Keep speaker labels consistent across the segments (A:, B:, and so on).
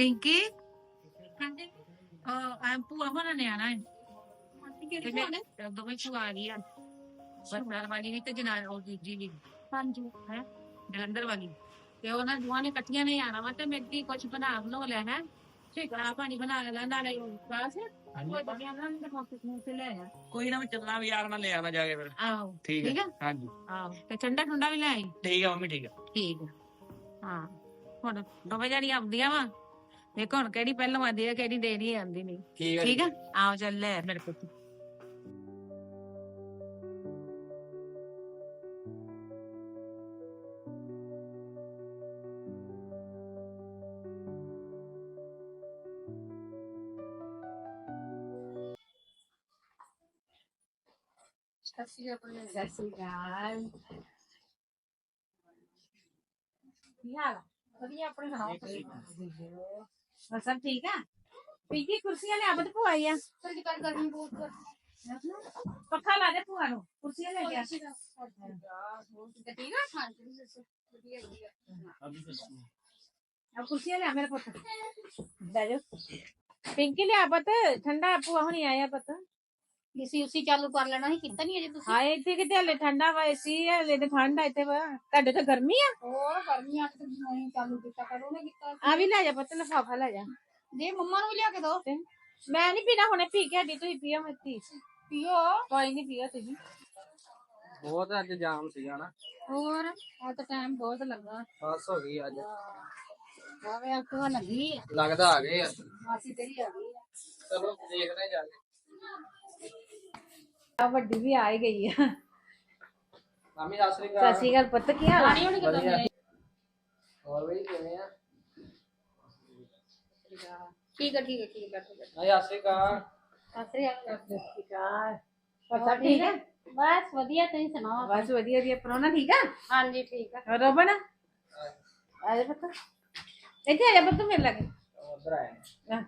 A: ਪਿੰਕੀ ਅਹ ਆ ਭੂਆ ਹੋਣਾ ਨੇ ਆਣਾ ਹੈ ਤੇ ਮੈਂ ਦੋਵੇਂ ਭੂਆ ਆ ਗਈ ਆ ਬਰਨਾਲ ਵਾਲੀ ਵੀ ਤੇ ਜਨਾਲ ਉਹ ਦੂਜੀ ਵੀ
B: ਹਾਂਜੀ
A: ਹੈ ਜਲੰਧਰ ਵਾਲੀ ਤੇ ਉਹਨਾਂ ਦੋਵਾਂ ਨੇ ਇਕੱਠੀਆਂ ਨੇ ਆਣਾ ਵਾ ਤੇ ਮੈਂ ਕੀ ਕੁਝ ਬਣਾ ਬਣਾ ਲਿਆ ਹੈ ਠੀਕ ਆ ਪਾਣੀ ਬਣਾ ਲੈ ਨਾਲੇ ਬਾਸ ਕੋਈ ਬਗਿਆ ਨਾ ਤੇ ਮੌਕੇ ਤੇ ਲੈ ਆ
C: ਕੋਈ ਨਾ ਮੈਂ ਚੱਲਣਾ ਵੀ ਯਾਰ ਨਾਲ ਲੈ ਆਣਾ ਜਾ ਕੇ ਫਿਰ
A: ਆਹੋ
C: ਠੀਕ
A: ਠੀਕ
C: ਹੈ
A: ਆ
C: ਹਾਂਜੀ
A: ਆਹੋ ਤੇ ਠੰਡਾ ਠੰਡਾ ਵੀ ਲੈ ਆਈ
C: ਠੀਕ ਹੈ ਮੰਮੀ ਠੀਕ ਹੈ
A: ਠੀਕ ਆ ਹਾਂ ਹੁਣ ਦੋਵੇਂ ਜਣੀਆਂ ਆਉਂਦੀਆਂ ਵਾ ਦੇਖੋ ਹੁਣ ਕਿਹੜੀ ਪਹਿਲਾਂ ਆਉਂਦੀ ਆ ਕਿਹੜੀ ਦੇਰੀ ਆਉਂਦੀ ਨਹੀਂ।
C: ਠੀਕ ਹੈ
A: ਠੀਕ ਆ? ਆਓ ਚੱਲ ਲੈ ਮੇਰੇ ਪੁੱਤ
B: ਸਤਿ ਸ਼੍ਰੀ ਅਕਾਲ। ਕੀ ਹਾਲ ਆ? ਵਧੀਆ ਆਪਣੇ ਸੁਣਾਓ ਹੋਰ ਸਭ ਠੀਕ ਆ? ਪੀਕੀ ਕੁਰਸੀਆਂ ਲੈ ਆਬਦ ਪਵਾਈ ਆ।
D: ਸਰ ਕਰ ਗਰਮੀ ਬਹੁਤ ਕਰ
B: ਪੱਖਾ ਲਾ ਦੇ ਭੂਆ ਨੂੰ ਕੁਰਸੀਆਂ ਲੈ ਗਿਆ
D: ਠੀਕ ਆ? ਸਰ ਵਧੀਆ ਵਧੀਆ।
B: ਆ ਕੁਰਸੀਆਂ ਲਿਆ ਮੇਰੇ ਪੁੱਤ। ਬਹਿ ਜਾ ਪਿੰਕੀ ਲਿਆ ਪੁੱਤ ਠੰਡਾ ਭੂਆ ਹੁਣੀ ਆਇਆ ਪੁੱਤ।
D: ਇਸੀ ਉਸੀ ਚਾਲੂ ਕਰ ਲੈਣਾ ਸੀ ਕੀਤਾ ਨਹੀਂ ਅਜੇ ਤੁਸੀਂ
B: ਹਾਏ ਇੱਥੇ ਕਿਤੇ ਹਲੇ ਠੰਡਾ ਵਾ ਏਸੀ ਹਲੇ ਤੇ ਠੰਡ ਆ ਇੱਥੇ ਵਾ ਤੁਹਾਡੇ ਤਾਂ ਗਰਮੀ ਆ
D: ਹੋਰ ਗਰਮੀ ਆ ਤੇ ਨਹੀਂ ਚਾਲੂ ਕੀਤਾ ਕਰੋ ਨਾ ਕੀਤਾ
B: ਆ ਵੀ ਲੈ ਜਾ ਪੁੱਤ ਲਫਾਫਾ ਲੈ ਜਾ
D: ਦੇ ਮੰਮਾ ਨੂੰ ਵੀ ਲਿਆ ਕੇ ਦੋ
B: ਤੇ ਮੈਂ ਨਹੀਂ ਪੀਣਾ ਹੁਣੇ ਪੀ ਕੇ ਹਟੀ ਤੁਸੀਂ ਪੀਓ ਮੱਤੀ
D: ਪੀਓ
B: ਕੋਈ ਨਹੀਂ ਪੀਓ ਤੁਸੀਂ
C: ਬਹੁਤ ਅੱਜ ਜਾਮ ਸੀਗਾ ਨਾ
D: ਹੋਰ ਆ ਤਾਂ ਟਾਈਮ ਬਹੁਤ ਲੱਗਾ
C: ਬਸ ਹੋ ਗਈ ਅੱਜ
D: ਆਵੇ ਆ ਕਿਉਂ ਲੱਗੀ ਆ?
C: ਲੱਗਦਾ ਆ ਗਏ ਆ।
D: ਮਾਸੀ ਤੇਰੀ ਆ ਗਈ ਆ।
C: ਚਲੋ ਦੇਖਦੇ ਜਾ ਕੇ
B: ਆ ਵੱਡੀ ਵੀ ਆ ਹੀ ਗਈ ਆ
C: ਮੰਮੀ ਸਤਿ ਸ੍ਰੀ
B: ਸਤਿ
C: ਅਕਾਲ
B: ਸ਼੍ਰੀ ਅਕਾਲ ਪੁੱਤ ਕੀ ਹਾਲ ਆ
D: ਪਾਣੀ ਹੁਣ ਕਿਦਾਂ
C: ਵਧੀਆ ਹੋਰ ਵੀ ਕਿਵੇਂ ਆ
D: ਠੀਕ ਹੈ ਠੀਕ ਹੈ ਠੀਕ ਹੈ ਠੀਕ ਹੈ
C: ਨਹੀਂ ਸਤਿ ਸ੍ਰੀ ਅਕਾਲ
D: ਸਤਿ ਸ੍ਰੀ ਅਕਾਲ
B: ਪਤਾ ਠੀਕ ਹੈ
D: ਬਸ ਵਧੀਆ ਤੁਸੀਂ ਸੁਣਾਓ
B: ਬਸ ਵਧੀਆ ਵਧੀਆ ਪਰੋਣਾ ਠੀਕ ਆ
D: ਹਾਂਜੀ ਠੀਕ ਆ
B: ਹੋਰ ਰੋਬਣ ਆ ਜਾ ਪੁੱਤ ਇੱਥੇ ਆ ਜਾ ਪੁੱਤ ਮੇਰੇ ਲਾਗੇ
C: ਉਧਰ ਆਏ ਨੇ।
B: ਆ।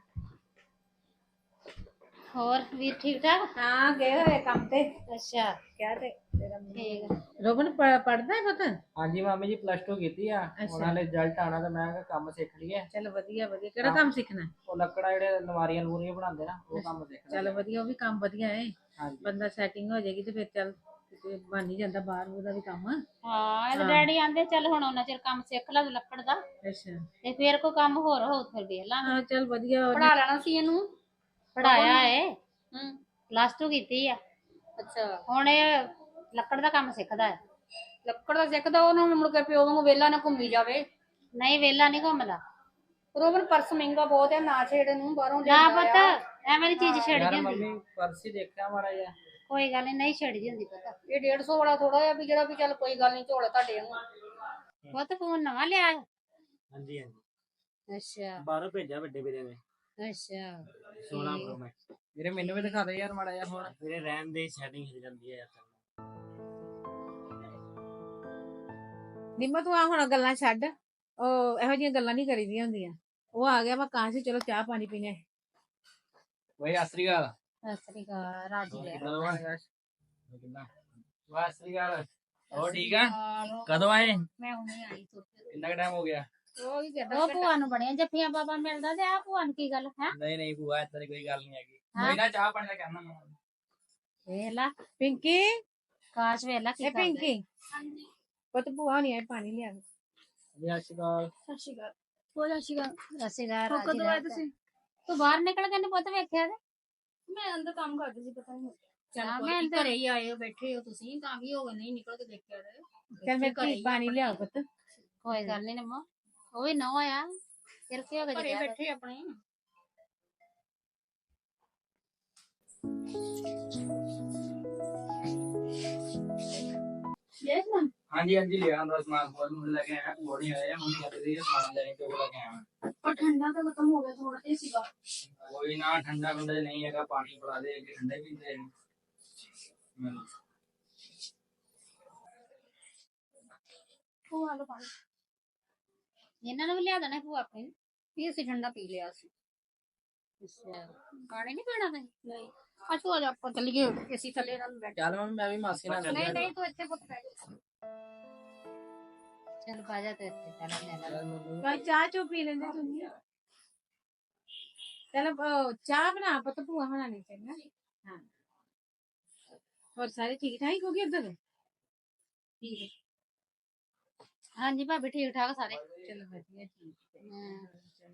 D: ਹੋਰ ਵੀਰ ਠੀਕ ਠਾਕ?
B: ਹਾਂ ਗਏ ਹੋਏ ਕੰਮ ਤੇ।
D: ਅੱਛਾ।
B: ਕਿਆ ਤੇ ਤੇਰਾ
D: ਠੀਕ ਆ।
B: ਰੋਬਣ ਪੜਦਾ ਹੈ ਪੁੱਤ?
C: ਹਾਂਜੀ ਮਾਮੀ ਜੀ ਪਲੱਸ 2 ਕੀਤੀ ਆ। ਉਹਨਾਂ ਨੇ ਰਿਜ਼ਲਟ ਆਣਾ ਤਾਂ ਮੈਂ ਕਿਹਾ ਕੰਮ ਸਿੱਖ ਲਈਏ।
B: ਚਲ ਵਧੀਆ ਵਧੀਆ। ਕਿਹੜਾ ਕੰਮ ਸਿੱਖਣਾ?
C: ਉਹ ਲੱਕੜਾ ਜਿਹੜੇ ਅਲਮਾਰੀਆਂ ਲੂਰੀਆਂ ਬਣਾਉਂਦੇ ਨਾ ਉਹ ਕੰਮ ਸਿੱਖਣਾ।
B: ਚਲ ਵਧੀਆ ਉਹ ਵੀ ਕੰਮ ਵਧੀਆ ਹੈ
C: ਹਾਂਜੀ।
B: ਬੰਦਾ ਸੈਟਿੰਗ ਹੋ ਜਾਏਗੀ ਤੇ ਫਿਰ ਚੱਲ ਕਿਤੇ ਬਣ ਹੀ ਜਾਂਦਾ ਬਾਹਰ ਉਹਦਾ ਵੀ ਕੰਮ।
D: ਹਾਂ ਇਹਦੇ ਡੈਡੀ ਆਂਦੇ ਚੱਲ ਹੁਣ ਉਹਨਾਂ ਚਿਰ ਕੰਮ ਸਿੱਖ ਲਾ ਲੱਕੜ ਦਾ।
B: ਅੱਛਾ।
D: ਤੇ ਫੇਰ ਕੋਈ ਕੰਮ ਹੋਰ ਹੋ ਫਿਰ ਵੇਖ ਲਾ
B: ਹਾਂ ਚਲ ਵਧੀਆ
D: ਪੜਾ ਲੈਣਾ ਸੀ ਇਹਨੂੰ। ਪੜਾਇਆ ਏ। ਹੂੰ। ਪਲੱਸ 2 ਕੀਤੀ ਆ। ਅੱਛਾ। ਹੁਣ ਇਹ ਲੱਕੜ ਦਾ ਕੰਮ ਸਿੱਖਦਾ ਹੈ ਲੱਕੜ ਦਾ ਸਿੱਖਦਾ ਉਹਨੂੰ ਮੁੜ ਕੇ ਪਿਓ ਵਾਂਗੂ ਵੇਲਾ ਨਾ ਘੁੰਮੀ ਜਾਵੇ। ਨਹੀਂ ਵੇਲਾ ਨਹੀਂ ਘੁੰਮਦਾ। ਰੋਬਨ ਪਰਸ ਮਹਿੰਗਾ ਬਹੁਤ ਹੈ ਨਾ ਛੇੜ ਨੂੰ ਬਾਹਰੋਂ ਨਾ ਪਤਾ ਐਵੇਂ ਦੀ ਚੀਜ਼ ਛੇੜ
C: ਯਾਰ
D: ਜਾਂਦੀ
C: ਮੰਮੀ ਪਰਸ ਹੀ ਦੇਖਿਆ ਮਾੜਾ ਜਿਹਾ।
D: ਕੋਈ ਗੱਲ ਨਹੀਂ ਨਹੀਂ ਛੇੜੀ ਹੁੰਦੀ ਪਤਾ। ਇਹ 150 ਵਾਲਾ ਥੋੜਾ ਜਿਹਾ ਵੀ ਜਿਹੜਾ ਵੀ ਚੱਲ ਕੋਈ ਗੱਲ ਨਹੀਂ ਝੋਲਾ ਤੁਹਾਡੇ ਨੂੰ ਉਹ ਤਾਂ ਫੋਨ ਨਵਾਂ ਲਿਆ। ਹੈ
C: ਹਾਂਜੀ ਹਾਂਜੀ।
D: ਅੱਛਾ।
C: ਬਾਹਰੋਂ ਭੇਜਿਆ ਵੱਡੇ ਵੀਰੇ ਨੇ।
D: ਅੱਛਾ।
C: 16 ਪ੍ਰੋ ਮੈਕਸ ਵੀਰੇ ਮੈਨੂੰ ਵੀ ਦਿਖਾ ਦੇ ਯਾਰ ਮਾੜਾ ਜਿਹਾ ਫੋਨ ਵੀਰੇ ਰੈਮ ਦੀ ਸੈਟਿੰਗ ਹੋ ਜਾਂਦੀ ਹੈ ਯਾਰ
B: ਨਿੰਮਾ ਤੂੰ ਆ ਹੁਣ ਗੱਲਾਂ ਛੱਡ। ਉਹ ਇਹੋ ਜਿਹੀਆਂ ਗੱਲਾਂ ਨਹੀਂ ਕਰੀਦੀਆਂ ਹੁੰਦੀਆਂ। ਉਹ ਆ ਗਿਆ ਮੈਂ ਕਾਂ ਸੀ ਚਲੋ ਚਾਹ ਪਾਣੀ ਪੀਣੇ
C: ਵਈ ਅਸਰੀ ਗੱਲ
D: ਸਤਿ ਸ੍ਰੀ ਅਕਾਲ ਰਾਜੀ ਲੈ
C: ਵਾਹ ਅਸਰੀ ਗੱਲ ਹੋ ਠੀਕ ਆ? ਕਦੋਂ ਆਏ?
D: ਮੈਂ ਹੁਣੇ ਆਈ ਤੋਂ
C: ਕਿੰਨਾ ਟਾਈਮ ਹੋ ਗਿਆ?
B: ਉਹ ਹੀ
D: ਉਹ ਭੂਆ ਨੂੰ ਬਣਿਆ ਜੱਫੀਆਂ ਬਾਬਾ ਮਿਲਦਾ ਤੇ ਆ ਭੂਆ ਨੂੰ ਕੀ ਗੱਲ ਹੈ?
C: ਨਹੀਂ ਨਹੀਂ ਭੂਆ ਏਦਾਂ ਦੀ ਕੋਈ ਗੱਲ ਨਹੀਂ ਹੈਗੀ। ਕੋਈ ਨਾ ਚਾਹ ਪਾਣੀ ਦਾ ਕਹਿਣਾ ਮੈਂ।
D: ਵੇਖ ਲਾ।
B: ਪਿੰਕੀ?
D: ਕਾਸ਼ ਵੇਖ ਲਾ ਕੀ
B: ਇਹ
D: ਕਰਦਾ।
B: ਪਿੰਕੀ? ਪੁੱਤ ਭੂਆ ਨਹੀਂ ਆਏ ਪਾਣੀ ਲਿਆ
C: ਵੀ ਅਸ਼ਕਾਲ
D: ਸਤਿ ਸ਼੍ਰੀ ਅਕਾਲ। ਹੋ ਸਤਿ ਸ਼੍ਰੀ ਅਕਾਲ। ਸਤਿ ਸ਼੍ਰੀ ਅਕਾਲ
B: ਉਹ
D: ਰਾਜੀ
B: ਕਦੋਂ ਆਏ
D: ਰਹਿ
B: ਤੁਸੀਂ?
D: ਤੂੰ ਬਾਹਰ ਨਿਕਲ ਕੇ ਨੀ ਪੁੱਤ ਵੇਖਿਆ ਤੇ?
B: ਮੈਂ ਅੰਦਰ ਕੰਮ ਕਰਦੀ ਸੀ ਪਤਾ ਨਹੀਂ
D: ਹਾਂ, ਮੈਂ ਅੰਦਰ ਘਰੇ ਹੀ ਆਏ ਹੋ ਬੈਠੇ ਹੋ ਤੁਸੀਂ ਤਾਂ ਵੀ ਹੋ ਗਏ ਨਹੀਂ ਨਿਕਲ ਕੇ ਦੇਖਿਆ ਤੇ।
B: ਚੱਲ ਮੈਂ ਕੀ ਪਾਣੀ ਲਿਆ ਪੁੱਤ।
D: ਕੋਈ ਗੱਲ ਨਹੀਂ ਨਮੋ। ਉਹ ਵੀ ਨੋ ਆ। ਫਿਰ ਕੀ ਹੋ ਗਿਆ
B: ਘਰੇ
D: ਜੀ
B: ਬੈਠੇ ਆਪਣੇ।
D: ਯੈਸ ਮੈਮ
C: ਹਾਂਜੀ ਹਾਂਜੀ ਲਿਆ ਅੰਦਰ ਸਮਾਨ ਬਹੁਤ ਮੁੱਲ ਲੱਗੇ ਆ ਬੋੜੀ ਆਇਆ ਹੁਣ ਕਰਦੇ ਸਮਾਨ ਲੈਣੇ ਤੋਂ ਲੱਗੇ ਆ
D: ਪਰ ਠੰਡਾ ਤਾਂ ਖਤਮ ਹੋ ਗਿਆ ਥੋੜਾ ਜਿਹਾ ਸੀਗਾ।
C: ਕੋਈ ਨਾ ਠੰਡਾ ਬੰਦਾ ਨਹੀਂ ਹੈਗਾ ਪਾਣੀ ਪਿਲਾ ਦੇ ਅੱਗੇ ਠੰਡੇ ਵੀ ਦੇ
D: ਉਹ ਆਲੋ ਪਾਣੀ। ਇਹਨਾਂ ਨੂੰ ਵੀ ਲਿਆ ਦੇਣਾ ਭੂਆ ਆਪਣੇ ਨੂੰ। ਵੀ ਅਸੀਂ ਠੰਡਾ ਪੀ ਲਿਆ ਸੀ। ਅੱਛਾ। ਪਾਣੀ ਨਹੀਂ ਪੀਣਾ ਤੁਸੀਂ ਨਹੀਂ। ਅਸੂ ਆ ਜਾ ਆਪਾਂ ਚੱਲੀਏ ਅਸੀਂ ਥੱਲੇ ਨਾਲ ਬੈਠ।
C: ਚੱਲ ਮੰਮੀ ਮੈਂ ਵੀ ਮਾਸੀ ਨਾਲ ਚੱਲਿਆ।
D: ਨਹੀਂ ਨਹੀਂ ਤੂੰ ਇੱਥੇ ਪੁੱਤ ਬੈਠ। ਚੱਲ ਬਾਜਾ ਤੇ ਇੱਥੇ ਚੱਲ ਲੈ ਲੈ
B: ਭਾਈ ਚਾਹ ਚੋ ਪੀ ਲੈਂਦੇ ਤੁਸੀਂ? ਚੱਲ ਅਹ, ਚਾਹ ਬਣਾ ਪੁੱਤ ਭੂਆ ਹੋਣਾ ਨਹੀਂ ਚੰਗਾ। ਹਾਂ। ਹੋਰ ਸਾਰੇ ਠੀਕ ਠਾਕ ਹੀ ਹੋ ਗਏ ਉਧਰ ਠੀਕ ਹੈ।
E: ਹਾਂਜੀ ਭਾਬੀ ਠੀਕ ਠਾਕ ਸਾਰੇ?
B: ਚਲੋ ਵਧੀਆ ਠੀਕ ਹੈ।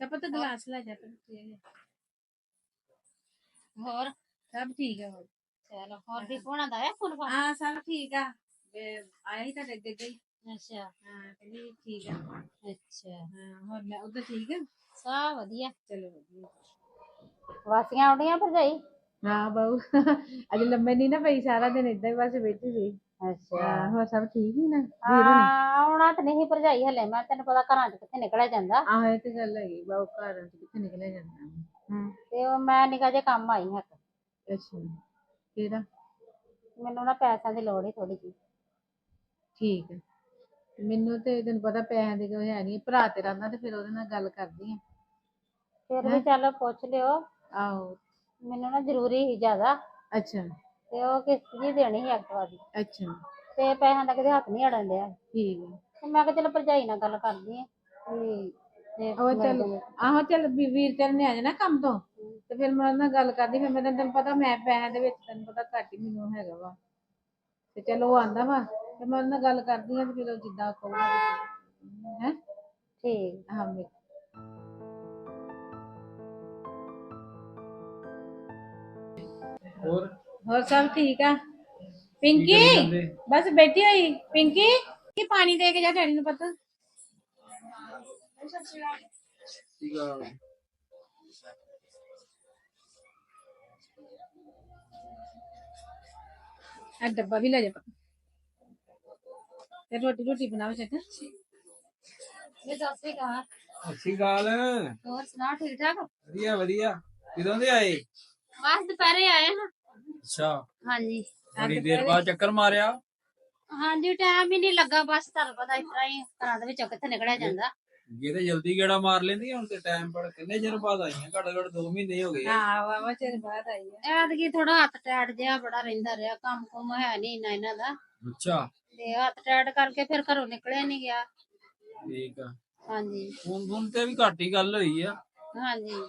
B: ਤਾਂ ਪੁੱਤ ਗਲਾਸ ਲੈ ਜਾ ਪੁੱਤ
E: ਹੋਰ?
B: ਸਭ ਠੀਕ ਹੈ ਹੋਰ?
E: ਚਲੋ ਹੋਰ ਦੀ ਕੋਣਾ ਦਾ ਹੈ ਫੋਨ ਫਾਨ?
B: ਹਾਂ ਸਭ ਠੀਕ ਆ। ਤੇ ਆਇਆ ਹੀ ਤਾਂ ਅੱਗੇ ਗਈ
E: ਅੱਛਾ।
B: ਹਾਂ ਕਹਿੰਦੀ ਠੀਕ ਆ।
E: ਅੱਛਾ।
B: ਹਾਂ ਹੋਰ ਮੈਂ ਉਧਰ ਠੀਕ ਆ?
E: ਸਭ ਵਧੀਆ।
B: ਚਲੋ ਵਧੀਆ।
E: ਵਾਸੀਆਂ ਆਉਂਦੀਆਂ ਭਰਜਾਈ
B: ਹਾਂ ਬਾਊ। ਅੱਜ ਲੰਮੇ ਨਹੀਂ ਨਾ ਪਈ ਸਾਰਾ ਦਿਨ ਇਦਾਂ ਹੀ ਬਸ ਬੈਠੀ ਸੀ।
E: ਅੱਛਾ
B: ਹਾਂ। ਹੋਰ ਸਭ ਠੀਕ ਹੀ ਨਾ?
E: ਹਾਂ ਆਉਣਾ ਤੇ ਨਹੀਂ ਭਰਜਾਈ ਹਲੇ ਮੈਂ ਤੈਨੂੰ ਪਤਾ ਘਰਾਂ ਚ ਕਿੱਥੇ ਨਿਕਲਿਆ ਜਾਂਦਾ।
B: ਆਹ ਇਹ ਤੇ ਗੱਲ ਹੈਗੀ ਬਾਊ ਘਰ ਚ ਕਿੱਥੇ ਨਿਕਲਿਆ ਜਾਂਦਾ। ਹਾਂ
E: ਤੇ ਉਹ ਮੈਂ ਨਿਕਾ ਜੇ ਕੰਮ ਆਈ ਹਾਂ ਇੱਕ।
B: ਅੱਛਾ ਕਿਹੜਾ?
E: ਮੈਨੂੰ ਨਾ ਪੈਸਿਆਂ ਦੀ ਲੋੜ ਹੀ ਥੋੜੀ ਜੀ
B: ਠੀਕ ਹੈ। ਮੈਨੂੰ ਤੇ ਤੈਨੂੰ ਪਤਾ ਪੈਸਿਆਂ ਦੀ ਕੋਈ ਹੈ ਨਹੀਂ ਭਰਾ ਤੇਰਾ ਆਂਦਾ ਤੇ ਫਿਰ ਉਹਦੇ ਨਾਲ ਗੱਲ ਕਰਦੀ ਆ।
E: ਫਿਰ ਵੀ ਚੱਲ ਪੁੱਛ ਲਿਓ।
B: ਆਹੋ।
E: ਮੈਨੂੰ ਨਾ ਜ਼ਰੂਰੀ ਸੀ ਜ਼ਿਆਦਾ।
B: ਅੱਛਾ।
E: ਤੇ ਉਹ ਕਿਸ਼ਤ ਜੀ ਦੇਣੀ ਸੀ ਐਕਟਿਵਾ ਦੀ
B: ਅੱਛਾ।
E: ਤੇ ਪੈਸਿਆਂ ਦਾ ਕਿਤੇ ਹੱਥ ਨਹੀਂ ਅੜਨ ਡਿਆ।
B: ਠੀਕ ਹੈ
E: ਤੇ ਮੈਂ ਕਿਹਾ ਚਲੋ ਭਰਜਾਈ ਨਾਲ ਗੱਲ ਕਰਦੀ ਆ। ਵੀ ਤੇ
B: ਉਹ
E: ਮਿਲ
B: ਚੱਲ
E: ਜਾਵੇ।
B: ਆਹੋ ਚੱਲ ਵੀ- ਵੀਰ ਤੇਰੇ ਨੇ ਆ ਜਾਣਾ ਕੰਮ ਤੋਂ। ਤੇ ਫਿਰ ਮੈਂ ਉਹਦੇ ਨਾਲ ਗੱਲ ਕਰਦੀ ਫਿਰ ਮੈਂ ਤੈਨੂੰ ਤੈਨੂੰ ਪਤਾ ਮੈਂ ਪੈਸਿਆਂ ਦੇ ਵਿੱਚ ਤੈਨੂੰ ਪਤਾ ਘੱਟ ਹੀ ਮੈਨੂੰ ਹੈਗਾ ਵਾ। ਤੇ ਚਲੋ ਉਹ ਆਂਦਾ ਵਾ ਤੇ ਮੈਂ ਉਹਦੇ ਨਾਲ ਗੱਲ ਕਰਦੀ ਆ ਤੇ ਫਿਰ ਉਹ ਜਿੱਦਾਂ ਕਹੂਗਾ। ਹੈ?
E: ਠੀਕ।
B: ਹਾਂ ਮੈਂ
F: ਹੋਰ?
B: ਹੋਰ ਸਭ ਠੀਕ ਆ? ਪਿੰਕੀ? ਬਸ ਬੈਠੀ ਹੋਈ। ਪਿੰਕੀ ਕੀ ਪਾਣੀ ਦੇ ਕੇ ਜਾ ਡੈਡੀ ਨੂੰ ਪਤਾ?
F: ਆ
B: ਡੱਬਾ ਵੀ ਲੈ ਜਾ ਤੇ ਰੋਟੀ ਰੋਟੀ ਬਣਾਓ ਚੱਕ
E: ਇਹ ਦੱਸ ਵੀ ਕਹਾ
F: ਅੱਛੀ ਗੱਲ
E: ਹੋਰ ਸੁਣਾ ਠੀਕ ਠਾਕ?
F: ਵਧੀਆ ਵਧੀਆ। ਕਿਦੋਂ ਦੇ ਆਏ?
E: ਬਸ ਦੁਪਹਿਰੇ ਆਏ ਹਾਂ
F: ਅੱਛਾ।
E: ਹਾਂਜੀ।
F: ਬੜੀ ਦੇਰ ਬਾਅਦ ਚੱਕਰ ਮਾਰਿਆ।
E: ਹਾਂਜੀ ਟਾਈਮ ਹੀ ਨਹੀਂ ਲੱਗਾ ਬਸ ਤੁਹਾਨੂੰ ਪਤਾ ਇਸ ਤਰ੍ਹਾਂ ਹੀ ਘਰਾਂ ਦੇ ਵਿੱਚੋਂ ਕਿੱਥੇ ਨਿਕਲਿਆ ਜਾਂਦਾ।
F: ਅੱਗੇ ਤੇ ਜਲਦੀ ਗੇੜਾ ਮਾਰ ਲੈਂਦੀ ਹੁਣ ਤੇ ਟਾਈਮ ਪਰ ਕਿੰਨੇ ਚਿਰ ਬਾਅਦ ਆਈਆਂ ਘੱਟ ਘੱਟ 2 ਮਹੀਨੇ ਹੋ ਗਏ
B: ਹਾਂ ਵਾਵਾ ਚਿਰ ਬਾਅਦ ਆਈ ਆ।
E: ਐਤਕੀ ਥੋੜਾ ਹੱਥ ਟੈਟ ਜਿਹਾ ਬੜਾ ਰਹਿੰਦਾ ਰਿਹਾ ਕੰਮ ਕੁਮ ਹੈ ਨਹੀਂ ਇੰਨਾ ਇਹਨਾਂ ਦਾ।
F: ਅੱਛਾ।
E: ਤੇ ਹੱਥ ਟੈਟ ਕਰਕੇ ਫਿਰ ਘਰੋਂ ਨਿਕਲਿਆ ਨਹੀਂ ਗਿਆ।
F: ਠੀਕ ਆ।
E: ਹਾਂਜੀ।
F: ਹੁਣ ਹੁਣ ਤੇ ਵੀ ਘੱਟ ਹੀ ਗੱਲ ਹੋਈ ਆ।
E: ਹਾਂਜੀ।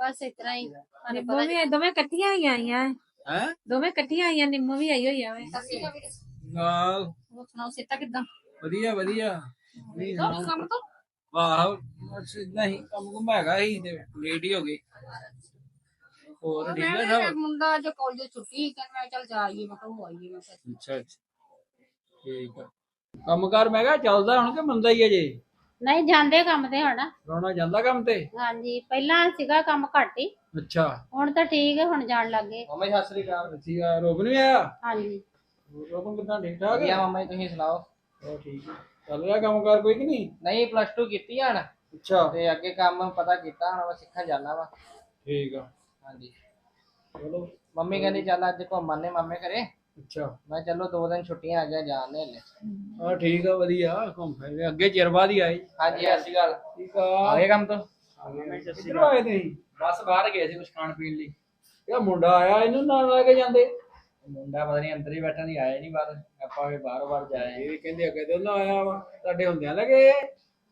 E: ਬਸ ਇਸ ਤਰ੍ਹਾਂ ਹੀ ਤੁਹਾਨੂੰ
B: ਨਿੰਮੋ
E: ਪਤਾ
B: ਵੀ ਦੋਵੇਂ ਇਕੱਠੀਆਂ ਹੀ ਆਈਆਂ।
F: ਹੈ?
B: ਦੋਵੇਂ ਇਕੱਠੀਆਂ ਆਈਆਂ ਨਿੰਮੋ ਵੀ ਆਈ ਹੋਈ ਆ ਵੇ
F: ਗਾਲ
E: ਹੋਰ ਸੁਣਾਓ ਸਿੱਤਾ ਕਿਦਾਂ?
F: ਵਧੀਆ ਵਧੀਆ। ਵੀ ਸੁਣਾਓ।
E: ਕੰਮ ਤੋਂ?
F: ਵਾਹ ਬਸ ਏਦਾਂ ਹੀ ਕੰਮ ਕੁਮ ਹੈਗਾ ਹੀ ਤੇ ਲੇਟ ਹੀ ਹੋ ਗਏ ਹੋਰ ਠੀਕ ਹੈ ਸਭ?
E: ਮੁੰਡਾ ਜੋ ਕਾਲਜ ਛੁੱਟੀ ਚੱਲ ਜਾਈਏ ਮੈਂ ਕਿਹਾ ਹੋ ਆਈਏ ਮੈਂ ਕਿਹਾ।
F: ਅੱਛਾ ਅੱਛਾ। ਠੀਕ ਆ। ਕੰਮ ਕਾਰ ਮੈਂ ਕਿਹਾ ਚੱਲਦਾ ਹੁਣ ਕਿ ਮੰਦਾ ਹੀ ਅਜੇ
E: ਨਹੀਂ ਜਾਂਦੇ ਕੰਮ ਤੇ ਹੁਣ।
F: ਰੋਣਾ ਜਾਂਦਾ ਕੰਮ ਤੇ?
E: ਹਾਂਜੀ ਪਹਿਲਾਂ ਸੀਗਾ ਕੰਮ ਘੱਟ ਹੀ।
F: ਅੱਛਾ।
E: ਹੁਣ ਤਾਂ ਠੀਕ ਹੈ ਹੁਣ ਜਾਣ ਲੱਗੇ
F: ਮਾਮਾ ਜੀ ਸਤਿ ਸ੍ਰੀ ਅਕਾਲ। ਠੀਕ ਆ ਰੋਬਨ ਵੀ ਆਇਆ?
E: ਹਾਂਜੀ।
F: ਰੋਬਨ ਕਿਦਾਂ ਠੀਕ ਠਾਕ?
C: ਵਧੀਆ ਮਾਮਾ ਜੀ ਤੁਸੀਂ ਸੁਣਾਓ?
F: ਉਹ ਠੀਕ। ਚੱਲ ਰਿਹਾ ਕੰਮ ਕਾਰ ਕੋਈ ਕਿ ਨਹੀਂ?
C: ਨਹੀਂ ਪਲੱਸ 2 ਕੀਤੀ ਹਣ।
F: ਅੱਛਾ।
C: ਤੇ ਅੱਗੇ ਕੰਮ ਪਤਾ ਕੀਤਾ ਹੁਣ ਮੈਂ ਸਿੱਖਣ ਜਾਣਾ ਵਾ।
F: ਠੀਕ ਆ।
C: ਹਾਂਜੀ।
F: ਚਲੋ।
C: ਮੰਮੀ ਕਹਿੰਦੀ ਚੱਲ ਅੱਜ ਘੁੰਮਣ ਨੇ ਮਾਮੇ ਘਰੇ।
F: ਅੱਛਾ।
C: ਮੈਂ ਚਲੋ ਦੋ ਦਿਨ ਛੁੱਟੀਆਂ ਆ ਗਿਆ ਜਾਣਦੇ ਹਲੇ।
F: ਆ ਠੀਕ ਆ ਵਧੀਆ। ਘੁੰਮ ਫਿਰ ਗਏ। ਅੱਗੇ ਚਿਰ ਬਾਅਦ ਹੀ ਆਏ।
C: ਹਾਂਜੀ ਸਤਿ ਸ਼੍ਰੀ ਅਕਾਲ।
F: ਠੀਕ ਆ।
C: ਆ ਗਏ ਕੰਮ ਤੋਂ?
F: ਕਿੱਧਰੋਂ ਆਏ ਤੁਸੀਂ?
C: ਬਸ ਬਾਹਰ ਗਏ ਸੀ ਕੁਝ ਖਾਣ ਪੀਣ ਲਈ।
F: ਇਹ ਮੁੰਡਾ ਆਇਆ ਇਹਨੂੰ ਨਾਲ ਲੈ ਕੇ ਜਾਂਦੇ?
C: ਮੁੰਡਾ ਪਤਾ ਨਹੀਂ ਅੰਦਰ ਹੀ ਬੈਠਾ ਨਹੀਂ ਆਇਆ ਨਹੀਂ ਬਾਹਰ। ਆਪਾਂ ਵੀ ਬਾਹਰੋਂ ਬਾਹਰ ਜਾਏ
F: ਇਹ ਕਹਿੰਦੇ ਅੱਗੇ ਤੋਂ ਨਾ ਆਇਆ ਵਾ। ਤੁਹਾਡੇ ਹੁੰਦਿਆਂ ਲੱਗੇ